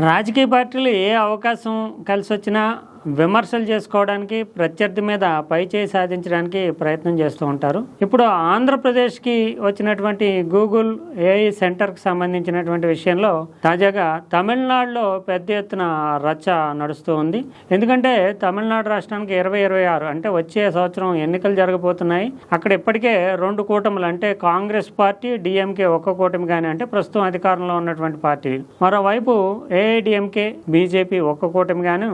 రాజకీయ పార్టీలు ఏ అవకాశం కలిసి వచ్చినా విమర్శలు చేసుకోవడానికి ప్రత్యర్థి మీద పై చేయి సాధించడానికి ప్రయత్నం చేస్తూ ఉంటారు. ఇప్పుడు ఆంధ్రప్రదేశ్కి వచ్చినటువంటి గూగుల్ ఏఐ సెంటర్కి సంబంధించినటువంటి విషయంలో తాజాగా తమిళనాడులో పెద్ద ఎత్తున రచ్చ నడుస్తూ ఉంది. ఎందుకంటే తమిళనాడు రాష్ట్రానికి ఇరవై ఇరవై ఆరు అంటే వచ్చే సంవత్సరం ఎన్నికలు జరగబోతున్నాయి. అక్కడ ఇప్పటికే రెండు కూటములు అంటే కాంగ్రెస్ పార్టీ డిఎంకే ఒక్క కూటమి కానీ అంటే ప్రస్తుతం అధికారంలో ఉన్నటువంటి పార్టీ. మరోవైపు ఏఐడిఎంకే బీజేపీ ఒక్క కూటమి గాను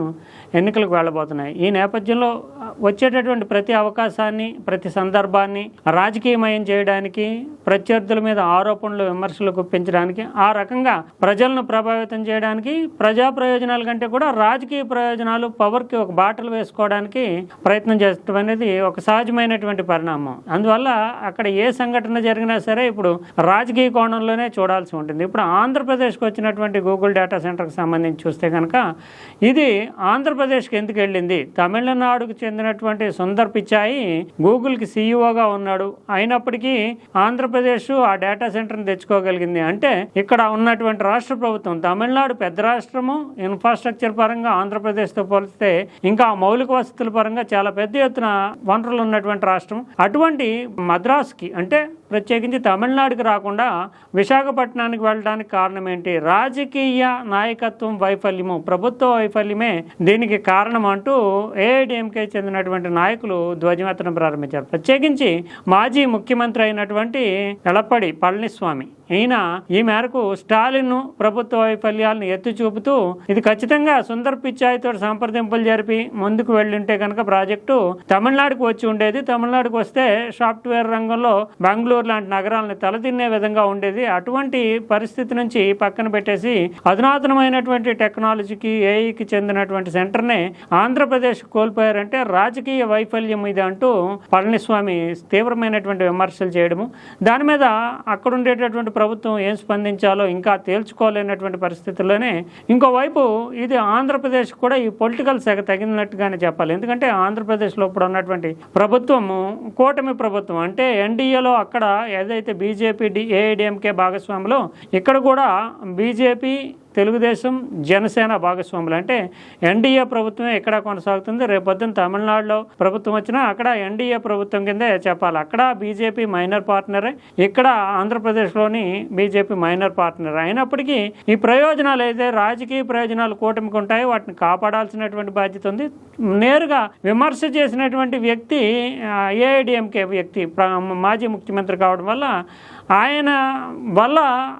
ఎన్నికలకు వెళ్ళబోతున్నాయి. ఈ నేపథ్యంలో వచ్చేటటువంటి ప్రతి అవకాశాన్ని ప్రతి సందర్భాన్ని రాజకీయమయం చేయడానికి ప్రత్యర్థుల మీద ఆరోపణలు విమర్శలు గుప్పించడానికి ఆ రకంగా ప్రజలను ప్రభావితం చేయడానికి ప్రజా ప్రయోజనాల కంటే కూడా రాజకీయ ప్రయోజనాలు పవర్కి ఒక బాటలు వేసుకోవడానికి ప్రయత్నం చేయడం అనేది ఒక సహజమైనటువంటి పరిణామం. అందువల్ల అక్కడ ఏ సంఘటన జరిగినా సరే ఇప్పుడు రాజకీయ కోణంలోనే చూడాల్సి ఉంటుంది. ఇప్పుడు ఆంధ్రప్రదేశ్కి వచ్చినటువంటి గూగుల్ డేటా సెంటర్కి సంబంధించి చూస్తే కనుక ఇది ఆంధ్రప్రదేశ్కి ఎందుకు వెళ్ళింది? తమిళనాడుకు చెందిన చెందినటువంటి సుందర్ పిచాయి గూగుల్కి సీఈఓగా ఉన్నాడు. అయినప్పటికీ ఆంధ్రప్రదేశ్ ఆ డేటా సెంటర్ని తెచ్చుకోగలిగింది. అంటే ఇక్కడ ఉన్నటువంటి రాష్ట్ర ప్రభుత్వం తమిళనాడు పెద్ద రాష్ట్రము ఇన్ఫ్రాస్ట్రక్చర్ పరంగా ఆంధ్రప్రదేశ్తో పోలిస్తే ఇంకా మౌలిక వసతుల పరంగా చాలా పెద్ద ఎత్తున వనరులు ఉన్నటువంటి రాష్ట్రం. అటువంటి మద్రాస్కి అంటే ప్రత్యేకించి తమిళనాడుకి రాకుండా విశాఖపట్నానికి వెళ్ళడానికి కారణం ఏంటి? రాజకీయ నాయకత్వం వైఫల్యము ప్రభుత్వ వైఫల్యమే దీనికి కారణం అంటూ ఏఐడిఎంకే చెందినటువంటి నాయకులు ధ్వజమెత్తడం ప్రారంభించారు. ప్రత్యేకించి మాజీ ముఖ్యమంత్రి అయినటువంటి ఎలప్పడి పళనిస్వామి. ఈయన ఈ మేరకు స్టాలిన్ ప్రభుత్వ వైఫల్యాలను ఎత్తి చూపుతూ ఇది ఖచ్చితంగా సుందర్ పిచ్చాయితో సంప్రదింపులు జరిపి ముందుకు వెళ్ళుంటే కనుక ప్రాజెక్టు తమిళనాడుకు వచ్చి ఉండేది. తమిళనాడుకు వస్తే సాఫ్ట్వేర్ రంగంలో బెంగళూరు లాంటి నగరాలను తలదిన్నే విధంగా ఉండేది. అటువంటి పరిస్థితి నుంచి పక్కన పెట్టేసి అధునాతనమైనటువంటి టెక్నాలజీకి ఏఐకి చెందినటువంటి సెంటర్ని ఆంధ్రప్రదేశ్ కోల్పోయారంటే రాజకీయ వైఫల్యం ఇది అంటూ పళనిస్వామి తీవ్రమైనటువంటి విమర్శలు చేయడము. దాని మీద అక్కడ ఉండేటటువంటి ప్రభుత్వం ఏం స్పందించాలో ఇంకా తేల్చుకోలేనటువంటి పరిస్థితుల్లోనే ఇంకోవైపు ఇది ఆంధ్రప్రదేశ్ కూడా ఈ పొలిటికల్ సెగ తగినట్టుగానే చెప్పాలి. ఎందుకంటే ఆంధ్రప్రదేశ్లో ఇప్పుడు ఉన్నటువంటి ప్రభుత్వము కూటమి ప్రభుత్వం అంటే ఎన్డీఏలో అక్కడ ఏదైతే బీజేపీ డి ఏఐడిఎంకే భాగస్వాములో ఇక్కడ కూడా బీజేపీ తెలుగుదేశం జనసేన భాగస్వాములు. అంటే ఎన్డీఏ ప్రభుత్వమే ఇక్కడ కొనసాగుతుంది. రేపొద్దున తమిళనాడులో ప్రభుత్వం వచ్చినా అక్కడ ఎన్డీఏ ప్రభుత్వం కిందే చెప్పాలి. అక్కడ బీజేపీ మైనర్ పార్ట్నరే ఇక్కడ ఆంధ్రప్రదేశ్లోని బీజేపీ మైనర్ పార్ట్నర్. అయినప్పటికీ ఈ ప్రయోజనాలు అయితే రాజకీయ ప్రయోజనాలు కూటమికి ఉంటాయి వాటిని కాపాడాల్సినటువంటి బాధ్యత ఉంది. నేరుగా విమర్శ చేసినటువంటి వ్యక్తి ఏఐడిఎంకే వ్యక్తి మాజీ ముఖ్యమంత్రి కావడం వల్ల ఆయన వల్ల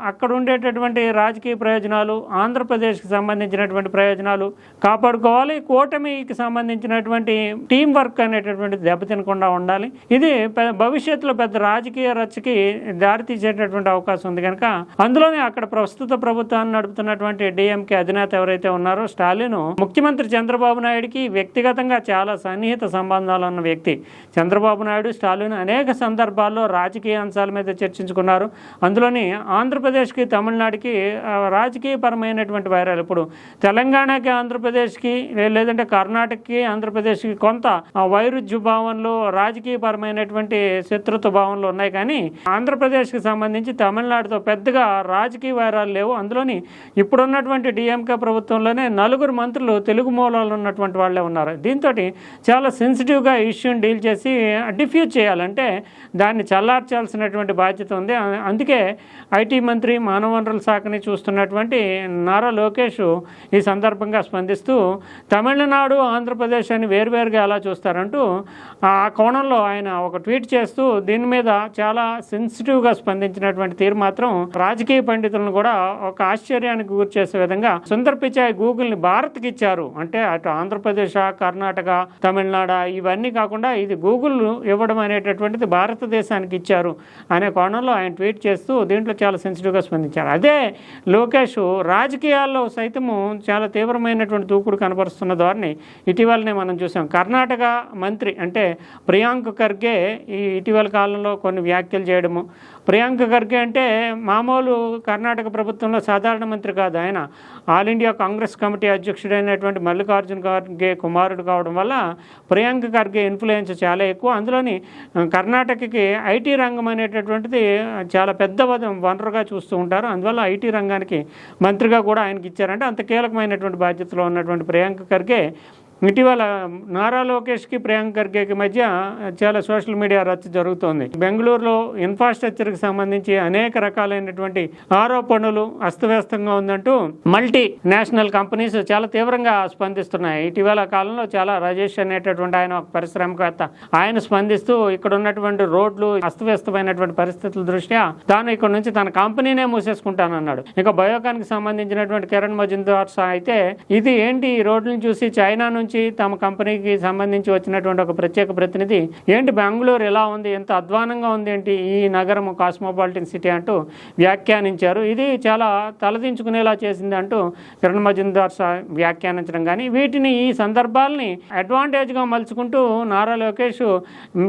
అక్కడ ఉండేటటువంటి రాజకీయ ప్రయోజనాలు ఆంధ్రప్రదేశ్కి సంబంధించినటువంటి ప్రయోజనాలు కాపాడుకోవాలి కూటమికి సంబంధించినటువంటి టీం వర్క్ అనేటటువంటి దెబ్బతినకుండా ఉండాలి. ఇది భవిష్యత్తులో పెద్ద రాజకీయ రచ్చకి దారితీసేటటువంటి అవకాశం ఉంది కనుక అందులోనే అక్కడ ప్రస్తుత ప్రభుత్వాన్ని నడుపుతున్నటువంటి డిఎంకే అధినేత ఎవరైతే ఉన్నారో స్టాలిన్ ముఖ్యమంత్రి చంద్రబాబు నాయుడికి వ్యక్తిగతంగా చాలా సన్నిహిత సంబంధాలు ఉన్న వ్యక్తి. చంద్రబాబు నాయుడు స్టాలిన్ అనేక సందర్భాల్లో రాజకీయ అంశాల మీద చర్చించుకున్నారు. అందులోని ఆంధ్రప్రదేశ్కి తమిళనాడుకి ఆ, ప్రధానమైనటువంటి వైరాలు. ఇప్పుడు తెలంగాణకి ఆంధ్రప్రదేశ్కి లేదంటే కర్ణాటకకి ఆంధ్రప్రదేశ్కి కొంత వైరుధ్య భావంలో రాజకీయపరమైనటువంటి శత్రుత్వ భావంలో ఉన్నాయి. కానీ ఆంధ్రప్రదేశ్కి సంబంధించి తమిళనాడుతో పెద్దగా రాజకీయ వైరాలు లేవు. అందులోని ఇప్పుడున్నటువంటి డిఎంకే ప్రభుత్వంలోనే నలుగురు మంత్రులు తెలుగు మూలాలు ఉన్నటువంటి వాళ్ళే ఉన్నారు. దీంతో చాలా సెన్సిటివ్గా ఇష్యూని డీల్ చేసి డిఫ్యూజ్ చేయాలంటే దాన్ని చల్లార్చాల్సినటువంటి బాధ్యత ఉంది. అందుకే ఐటీ మంత్రి మానవ వనరుల శాఖని చూస్తున్నటువంటి నారా లోకేష్ ఈ సందర్భంగా స్పందిస్తూ తమిళనాడు ఆంధ్రప్రదేశ్ అని వేరువేరుగా ఎలా చూస్తారంటూ ఆ కోణంలో ఆయన ఒక ట్వీట్ చేస్తూ దీని మీద చాలా సెన్సిటివ్గా స్పందించినటువంటి తీరు మాత్రం రాజకీయ పండితులను కూడా ఒక ఆశ్చర్యానికి గురి చేసే విధంగా సుందర్ పిచాయ్ గూగుల్ని భారత్కి ఇచ్చారు. అంటే అటు ఆంధ్రప్రదేశ్ కర్ణాటక తమిళనాడు ఇవన్నీ కాకుండా ఇది గూగుల్ ఇవ్వడం అనేటటువంటిది భారతదేశానికి ఇచ్చారు అనే కోణంలో ఆయన ట్వీట్ చేస్తూ దీంట్లో చాలా సెన్సిటివ్గా స్పందించారు. అదే లోకేష్ రాజకీయాల్లో సైతము చాలా తీవ్రమైనటువంటి దూకుడు కనపరుస్తున్న ధోరణి ఇటీవలనే మనం చూసాం. కర్ణాటక మంత్రి అంటే ప్రియాంక్ ఖర్గే ఈ ఇటీవల కాలంలో కొన్ని వ్యాఖ్యలు చేయడము ప్రియాంక ఖర్గే అంటే మామూలు కర్ణాటక ప్రభుత్వంలో సాధారణ మంత్రి కాదు ఆయన. ఆల్ ఇండియా కాంగ్రెస్ కమిటీ అధ్యక్షుడైనటువంటి మల్లికార్జున ఖర్గే కుమారుడు కావడం వల్ల ప్రియాంక ఖర్గే ఇన్ఫ్లుయెన్స్ చాలా ఎక్కువ. అందులోని కర్ణాటకకి ఐటీ రంగం అనేటటువంటిది చాలా పెద్ద వనరుగా చూస్తూ ఉంటారు. అందువల్ల ఐటీ రంగానికి మంత్రిగా కూడా ఆయనకి ఇచ్చారంటే అంత కీలకమైనటువంటి బాధ్యతలో ఉన్నటువంటి ప్రియాంక ఖర్గే ఇటీవల నారా లోకేష్కి ప్రియాంక ఖర్గేకి మధ్య చాలా సోషల్ మీడియా రచ్చ జరుగుతోంది. బెంగళూరులో ఇన్ఫ్రాస్ట్రక్చర్కి సంబంధించి అనేక రకాలైనటువంటి ఆరోపణలు అస్తవ్యస్తంగా ఉందంటూ మల్టీ నేషనల్ కంపెనీస్ చాలా తీవ్రంగా స్పందిస్తున్నాయి. ఇటీవల కాలంలో చాలా రాజేష్ అనేటటువంటి ఆయన ఒక పరిశ్రమవేత్త ఆయన స్పందిస్తూ ఇక్కడ ఉన్నటువంటి రోడ్లు అస్తవ్యస్తమైనటువంటి పరిస్థితుల దృష్ట్యా తాను ఇక్కడ నుంచి తన కంపెనీనే మూసేసుకుంటానన్నాడు. ఇక బయోకాన్కి సంబంధించినటువంటి కిరణ్ మజుందార్ అయితే ఇది ఏంటి ఈ రోడ్లను చూసి చైనా నుంచి తమ కంపెనీకి సంబంధించి వచ్చినటువంటి ఒక ప్రత్యేక ప్రతినిధి ఏంటి బెంగళూరు ఎలా ఉంది? ఎంత అధ్వానంగా ఉంది ఏంటి ఈ నగరం కాస్మోపాలిటన్ సిటీ? అంటూ వ్యాఖ్యానించారు. ఇది చాలా తలదించుకునేలా చేసింది అంటూ కిరణ్ మజుందార్ వ్యాఖ్యానించడం కానీ వీటిని ఈ సందర్భాల్ని అడ్వాంటేజ్గా మలుచుకుంటూ నారా లోకేష్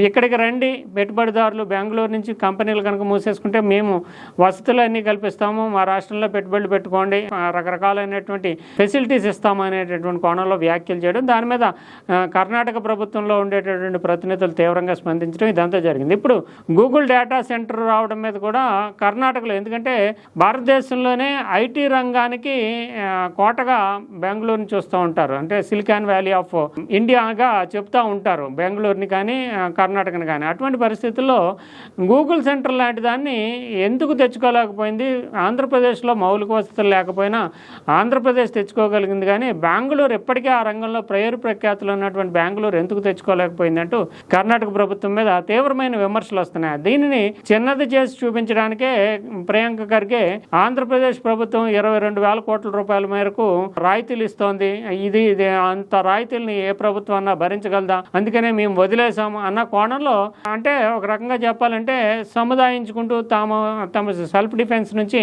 ఇక్కడికి రండి పెట్టుబడిదారులు బెంగళూరు నుంచి కంపెనీలు కనుక మూసేసుకుంటే మేము వసతులు అన్నీ కల్పిస్తాము మా రాష్ట్రంలో పెట్టుబడులు పెట్టుకోండి రకరకాలైనటువంటి ఫెసిలిటీస్ ఇస్తాము అనేటటువంటి కోణంలో వ్యాఖ్యలు చేయడం దాని మీద కర్ణాటక ప్రభుత్వంలో ఉండేటటువంటి ప్రతినిధులు తీవ్రంగా స్పందించడం ఇదంతా జరిగింది. ఇప్పుడు గూగుల్ డేటా సెంటర్ రావడం మీద కూడా కర్ణాటకలో ఎందుకంటే భారతదేశంలోనే ఐటీ రంగానికి కోటగా బెంగళూరుని చూస్తూ ఉంటారు. అంటే సిలికాన్ వ్యాలీ ఆఫ్ ఇండియాగా చెప్తూ ఉంటారు. బెంగళూరుని కానీ కర్ణాటకని కానీ. అటువంటి పరిస్థితుల్లో గూగుల్ సెంటర్ లాంటి దాన్ని ఎందుకు తెచ్చుకోలేకపోయింది? ఆంధ్రప్రదేశ్లో మౌలిక వసతులు లేకపోయినా ఆంధ్రప్రదేశ్ తెచ్చుకోగలిగింది కానీ బెంగళూరు ఎప్పటికీ ఆ రంగంలో పేరు ప్రఖ్యాతులు ఉన్నటువంటి బెంగళూరు ఎందుకు తెచ్చుకోలేకపోయిందంటూ కర్ణాటక ప్రభుత్వం మీద తీవ్రమైన విమర్శలు వస్తున్నాయి. దీనిని చిన్నది చేసి చూపించడానికే ప్రియాంక ఖర్గే ఆంధ్రప్రదేశ్ ప్రభుత్వం ఇరవై రెండు వేల కోట్ల రూపాయల మేరకు రాయితీలు ఇస్తోంది. ఇది ఇది అంత రాయితీల్ని ఏ ప్రభుత్వం అన్నా భరించగలదా? అందుకనే మేము వదిలేసాము అన్న కోణంలో అంటే ఒక రకంగా చెప్పాలంటే సముదాయించుకుంటూ తాము తమ సెల్ఫ్ డిఫెన్స్ నుంచి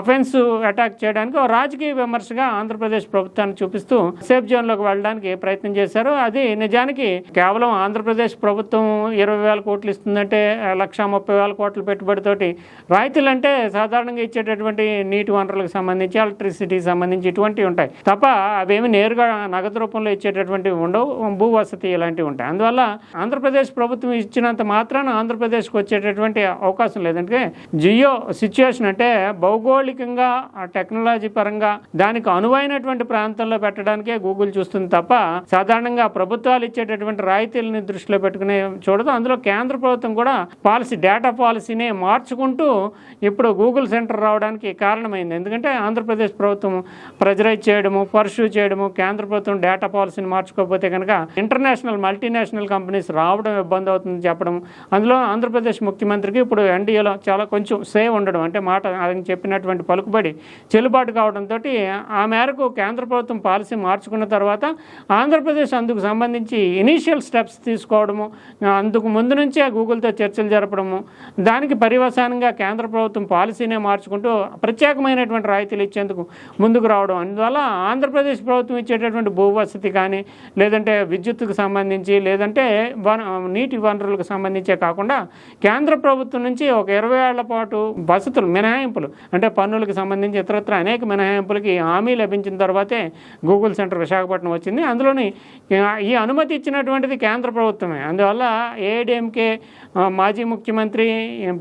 అఫెన్స్ అటాక్ చేయడానికి ఒక రాజకీయ విమర్శగా ఆంధ్రప్రదేశ్ ప్రభుత్వాన్ని చూపిస్తూ సేఫ్ జోన్లోకి వెళ్ళడానికి ప్రయత్నం చేశారు అది నిజానికి కేవలం ఆంధ్రప్రదేశ్ ప్రభుత్వం ఇరవై వేల కోట్లు ఇస్తుందంటే లక్ష ముప్పై వేల కోట్ల పెట్టుబడితోటి రాయితీలు అంటే సాధారణంగా ఇచ్చేటటువంటి నీటి వనరులకు సంబంధించి ఎలక్ట్రిసిటీకి సంబంధించి ఇటువంటివి ఉంటాయి. తప్ప అవేమి నేరుగా నగదు రూపంలో ఇచ్చేటటువంటివి ఉండవు భూ వసతి ఇలాంటివి ఉంటాయి. అందువల్ల ఆంధ్రప్రదేశ్ ప్రభుత్వం ఇచ్చినంత మాత్రాన ఆంధ్రప్రదేశ్కి వచ్చేటటువంటి అవకాశం లేదంటే జియో సిచ్యుయేషన్ అంటే భౌగోళికంగా టెక్నాలజీ పరంగా దానికి అనువైనటువంటి ప్రాంతంలో పెట్టడానికే గూగుల్ చూస్తుంది తప్ప సాధారణంగా ప్రభుత్వాలు ఇచ్చేటటువంటి రాయితీలని దృష్టిలో పెట్టుకునే చూడదు. అందులో కేంద్ర ప్రభుత్వం కూడా పాలసీ డేటా పాలసీని మార్చుకుంటూ ఇప్పుడు గూగుల్ సెంటర్ రావడానికి కారణమైంది. ఎందుకంటే ఆంధ్రప్రదేశ్ ప్రభుత్వం ప్రెజరైజ్ చేయడము పర్ష్యూ చేయడము కేంద్ర ప్రభుత్వం డేటా పాలసీని మార్చుకోకపోతే కనుక ఇంటర్నేషనల్ మల్టీనేషనల్ కంపెనీస్ రావడం ఇబ్బంది అవుతుంది చెప్పడం అందులో ఆంధ్రప్రదేశ్ ముఖ్యమంత్రికి ఇప్పుడు ఎన్డీఏలో చాలా కొంచెం సేవ్ ఉండడం అంటే మాట ఆయన చెప్పినటువంటి పలుకుబడి చెల్లుబాటు కావడంతో ఆ మేరకు కేంద్ర ప్రభుత్వం పాలసీ మార్చుకున్న తర్వాత ఆంధ్రప్రదేశ్ అందుకు సంబంధించి ఇనీషియల్ స్టెప్స్ తీసుకోవడము అందుకు ముందు నుంచే గూగుల్తో చర్చలు జరపడము దానికి పరివసానంగా కేంద్ర ప్రభుత్వం పాలసీనే మార్చుకుంటూ ప్రత్యేకమైనటువంటి రాయితీలు ఇచ్చేందుకు ముందుకు రావడం. అందువల్ల ఆంధ్రప్రదేశ్ ప్రభుత్వం ఇచ్చేటటువంటి భూవసతి కానీ లేదంటే విద్యుత్తుకు సంబంధించి లేదంటే వన నీటి వనరులకు సంబంధించే కాకుండా కేంద్ర ప్రభుత్వం నుంచి ఒక ఇరవై ఏళ్ళ పాటు వసతులు మినహాయింపులు అంటే పన్నులకు సంబంధించి ఇతరత్ర అనేక మినహాయింపులకి హామీ లభించిన తర్వాతే గూగుల్ సెంటర్ విశాఖపట్నం వచ్చింది. అందులో అందులోని ఈ అనుమతి ఇచ్చినటువంటిది కేంద్ర ప్రభుత్వమే. అందువల్ల ఏఐడిఎంకే మాజీ ముఖ్యమంత్రి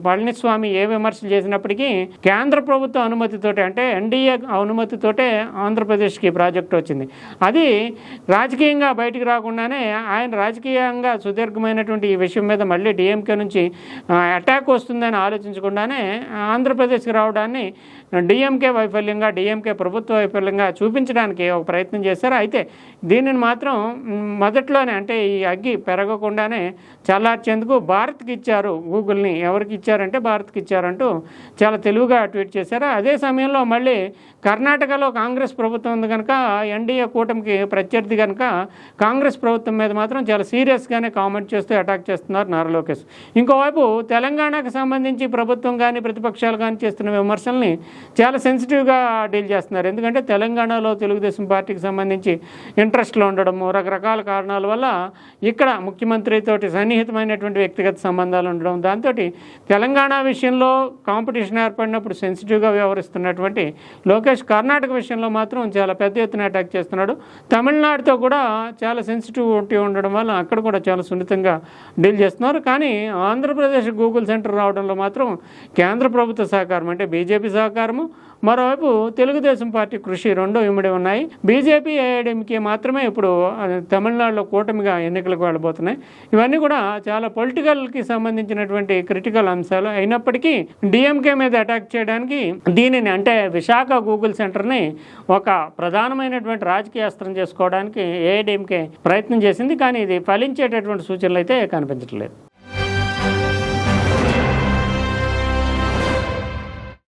పళనిస్వామి ఏ విమర్శలు చేసినప్పటికీ కేంద్ర ప్రభుత్వ అనుమతితోటే అంటే ఎన్డీఏ అనుమతితోటే ఆంధ్రప్రదేశ్కి ప్రాజెక్ట్ వచ్చింది. అది రాజకీయంగా బయటికి రాకుండానే ఆయన రాజకీయంగా సుదీర్ఘమైనటువంటి ఈ విషయం మీద మళ్ళీ డిఎంకే నుంచి అటాక్ వస్తుందని ఆలోచించకుండానే ఆంధ్రప్రదేశ్కి రావడాన్ని డిఎంకే వైఫల్యంగా డిఎంకే ప్రభుత్వ వైఫల్యంగా చూపించడానికి ఒక ప్రయత్నం చేశారు. అయితే దీని దీనిని మాత్రం మొదట్లోనే అంటే ఈ అగ్గి పెరగకుండానే చల్లార్చేందుకు భారత్కి ఇచ్చారు గూగుల్ని. ఎవరికి ఇచ్చారంటే భారత్కి ఇచ్చారంటూ చాలా తెలివిగా ట్వీట్ చేశారు. అదే సమయంలో మళ్ళీ కర్ణాటకలో కాంగ్రెస్ ప్రభుత్వం ఉంది కనుక ఎన్డీఏ కూటమికి ప్రత్యర్థి కనుక కాంగ్రెస్ ప్రభుత్వం మీద మాత్రం చాలా సీరియస్గానే కామెంట్ చేస్తూ అటాక్ చేస్తున్నారు నారా లోకేష్. ఇంకోవైపు తెలంగాణకు సంబంధించి ప్రభుత్వం కానీ ప్రతిపక్షాలు కానీ చేస్తున్న విమర్శల్ని చాలా సెన్సిటివ్గా డీల్ చేస్తున్నారు. ఎందుకంటే తెలంగాణలో తెలుగుదేశం పార్టీకి సంబంధించి ఇంట్రెస్ట్ దృష్టిలో ఉండడము రకరకాల కారణాల వల్ల ఇక్కడ ముఖ్యమంత్రితోటి సన్నిహితమైనటువంటి వ్యక్తిగత సంబంధాలు ఉండడం దాంతో తెలంగాణ విషయంలో కాంపిటీషన్ ఏర్పడినప్పుడు సెన్సిటివ్గా వ్యవహరిస్తున్నటువంటి లోకేష్ కర్ణాటక విషయంలో మాత్రం చాలా పెద్ద ఎత్తున అటాక్ చేస్తున్నాడు. తమిళనాడుతో కూడా చాలా సెన్సిటివిటీ ఉండడం వల్ల అక్కడ కూడా చాలా సున్నితంగా డీల్ చేస్తున్నారు. కానీ ఆంధ్రప్రదేశ్ గూగుల్ సెంటర్ రావడంలో మాత్రం కేంద్ర ప్రభుత్వ సహకారం అంటే బీజేపీ సహకారము మరోవైపు తెలుగుదేశం పార్టీ కృషి రెండో ఇమిడి ఉన్నాయి. బీజేపీ ఏఐడిఎంకే మాత్రమే ఇప్పుడు తమిళనాడులో కూటమిగా ఎన్నికలకు వెళ్ళబోతున్నాయి. ఇవన్నీ కూడా చాలా పొలిటికల్కి సంబంధించినటువంటి క్రిటికల్ అంశాలు. అయినప్పటికీ డిఎంకే మీద అటాక్ చేయడానికి దీనిని అంటే విశాఖ గూగుల్ సెంటర్ని ఒక ప్రధానమైనటువంటి రాజకీయ అస్త్రం చేసుకోవడానికి ఏఐడిఎంకే ప్రయత్నం చేసింది. కానీ ఇది ఫలించేటటువంటి సూచనలు అయితే కనిపించట్లేదు.